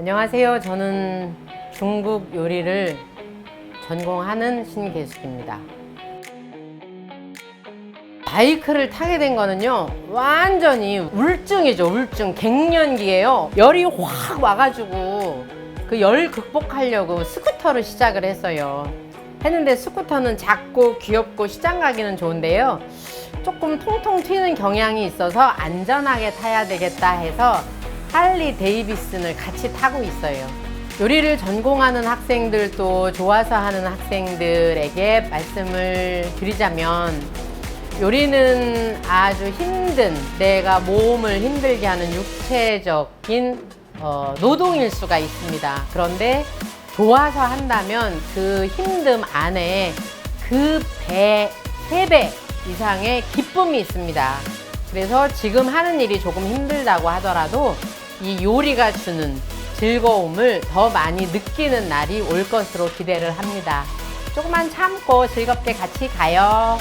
안녕하세요. 저는 중국 요리를 전공하는 신계숙입니다. 바이크를 타게 된 거는요, 완전히 울증이죠, 울증. 갱년기예요. 열이 확 와가지고 그 열 극복하려고 스쿠터를 시작을 했어요. 했는데 스쿠터는 작고 귀엽고 시장 가기는 좋은데요. 조금 통통 튀는 경향이 있어서 안전하게 타야 되겠다 해서 할리 데이비슨을 같이 타고 있어요. 요리를 전공하는 학생들 또 좋아서 하는 학생들에게 말씀을 드리자면 요리는 아주 힘든 내가 몸을 힘들게 하는 육체적인 어, 노동일 수가 있습니다. 그런데 좋아서 한다면 그 힘듦 안에 그 배, 세 배 이상의 기쁨이 있습니다. 그래서 지금 하는 일이 조금 힘들다고 하더라도 이 요리가 주는 즐거움을 더 많이 느끼는 날이 올 것으로 기대를 합니다. 조금만 참고 즐겁게 같이 가요.